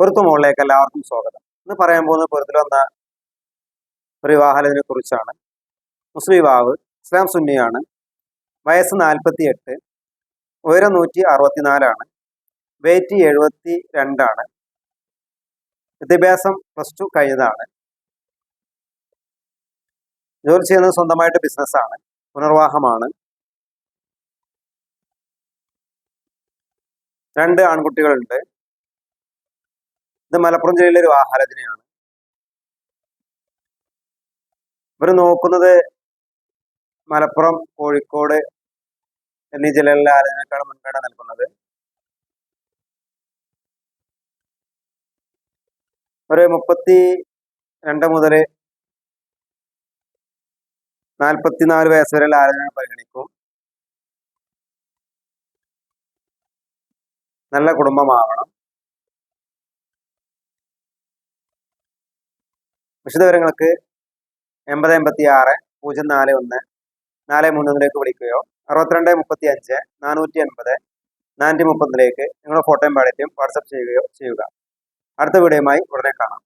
പൊരുത്തു മുകളിലേക്ക് എല്ലാവർക്കും സ്വാഗതം. ഇന്ന് പറയാൻ പോകുന്ന പൊരുത്തിൽ വന്ന ഒരു വിവാഹത്തിനെ കുറിച്ചാണ്. മുസ്ലിം യുവാവ് ഇസ്ലാം സുന്നിയാണ്. വയസ്സ് നാൽപ്പത്തി എട്ട് ഉയരം നൂറ്റി അറുപത്തിനാലാണ് വെയിറ്റ് എഴുപത്തി രണ്ടാണ് വിദ്യാഭ്യാസം പ്ലസ് ടു കഴിഞ്ഞതാണ്. ജോലി ചെയ്യുന്നത് സ്വന്തമായിട്ട് ബിസിനസ്സാണ് പുനർവാഹമാണ് രണ്ട് ആൺകുട്ടികളുണ്ട്. ഇത് മലപ്പുറം ജില്ലയിലെ ഒരു ആഹാരത്തിനെയാണ് ഇവർ നോക്കുന്നത് മലപ്പുറം കോഴിക്കോട് എന്നീ ജില്ലകളിലെ ആരാധനക്കാണ് മുൻഗണന നൽകുന്നത് ഒരു മുപ്പത്തി രണ്ട് മുതൽ നാൽപ്പത്തിനാല് വയസ്സ് വരെയുള്ള ആരാധന പരിഗണിക്കും. നല്ല കുടുംബമാവണം. വിശദവിവരങ്ങൾക്ക് എൺപത് എൺപത്തി ആറ് പൂജ്യം നാല് ഒന്ന് നാല് മൂന്നിലേക്ക് വിളിക്കുകയോ അറുപത്തിരണ്ട് മുപ്പത്തി അഞ്ച് നാനൂറ്റി എൺപത് നാനൂറ്റി മുപ്പതിലേക്ക് നിങ്ങളുടെ ഫോട്ടോയും പാടറ്റും വാട്സപ്പ് ചെയ്യുകയോ ചെയ്യുക. അടുത്ത വീഡിയോയുമായി ഉടനെ കാണാം.